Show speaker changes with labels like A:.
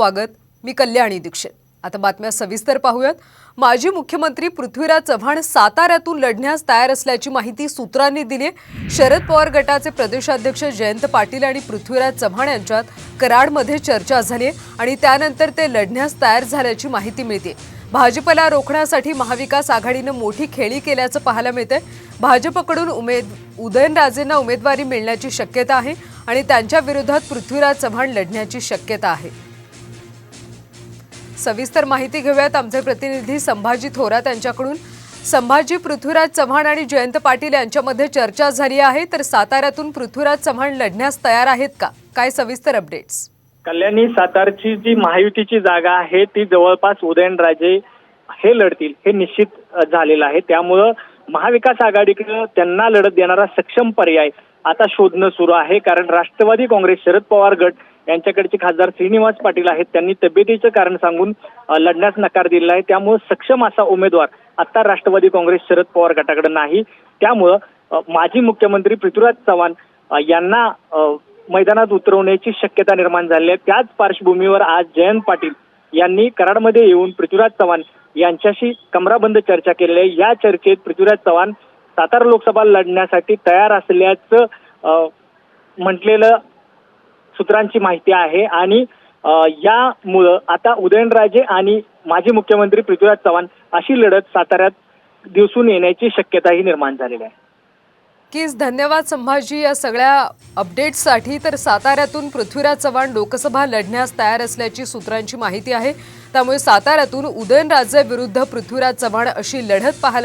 A: स्वागत. मी कल्याणी दीक्षित. आता बातम्या सविस्तर पाहूयात. माजी मुख्यमंत्री पृथ्वीराज चव्हाण साताऱ्यातून लढण्यास तयार असल्याची माहिती सूत्रांनी दिली आहे. शरद पवार गटाचे प्रदेशाध्यक्ष जयंत पाटील आणि पृथ्वीराज चव्हाण यांच्यात कराडमध्ये चर्चा झाली आहे आणि त्यानंतर ते लढण्यास तयार झाल्याची माहिती मिळते भाजपला रोखण्यासाठी महाविकास आघाडीनं मोठी खेळी केल्याचं पाहायला मिळतंय. भाजपकडून उमेद उदयनराजेंना उमेदवारी मिळण्याची शक्यता आहे आणि त्यांच्या विरोधात पृथ्वीराज चव्हाण लढण्याची शक्यता आहे. सविस्तर माहिती घेऊयात. आमचे प्रतिनिधी संभाजी थोरात यांच्याकडून. संभाजी पृथ्वीराज चव्हाण आणि जयंत पाटील यांच्यामध्ये चर्चा झाली आहे. तर साताऱ्यातून पृथ्वीराज चव्हाण लढण्यास तयार आहेत का? काय सविस्तर अपडेट्स
B: कल्याणी सातारची जी महायुतीची जागा आहे ती जवळपास उदयनराजे हे लढतील हे निश्चित झालेलं आहे. त्यामुळं महाविकास आघाडीकडे त्यांना लढत देणारा सक्षम पर्याय आता शोधणं सुरू आहे. कारण राष्ट्रवादी काँग्रेस शरद पवार गट यांच्याकडचे खासदार श्रीनिवास पाटील आहेत. त्यांनी तब्येतीचं कारण सांगून लढण्यास नकार दिलेला आहे. त्यामुळे सक्षम असा उमेदवार आता राष्ट्रवादी काँग्रेस शरद पवार गटाकडे नाही. त्यामुळं माजी मुख्यमंत्री पृथ्वीराज चव्हाण यांना मैदानात उतरवण्याची शक्यता निर्माण झाली आहे. त्याच पार्श्वभूमीवर आज जयंत पाटील यांनी कराडमध्ये येऊन पृथ्वीराज चव्हाण यांच्याशी कमराबंद चर्चा केलेली आहे. या चर्चेत पृथ्वीराज चव्हाण सातारा लोकसभा लढण्यासाठी तयार असल्याचं म्हटलेलं सूत्रांची माहिती आहे. आणि यामुळं आता उदयनराजे आणि माजी मुख्यमंत्री पृथ्वीराज चव्हाण अशी लढत साताऱ्यात दिवसून येण्याची शक्यताही निर्माण झालेली आहे.
A: नक्कीच धन्यवाद संभाजी. या सगळ्या अपडेट्ससाठी तर साताऱ्यातून पृथ्वीराज चव्हाण लोकसभा लढण्यास तयार असल्याची सूत्रांची माहिती आहे. त्यामुळे साताऱ्यातून उदयनराजे विरुद्ध पृथ्वीराज चव्हाण अशी लढत पाहायला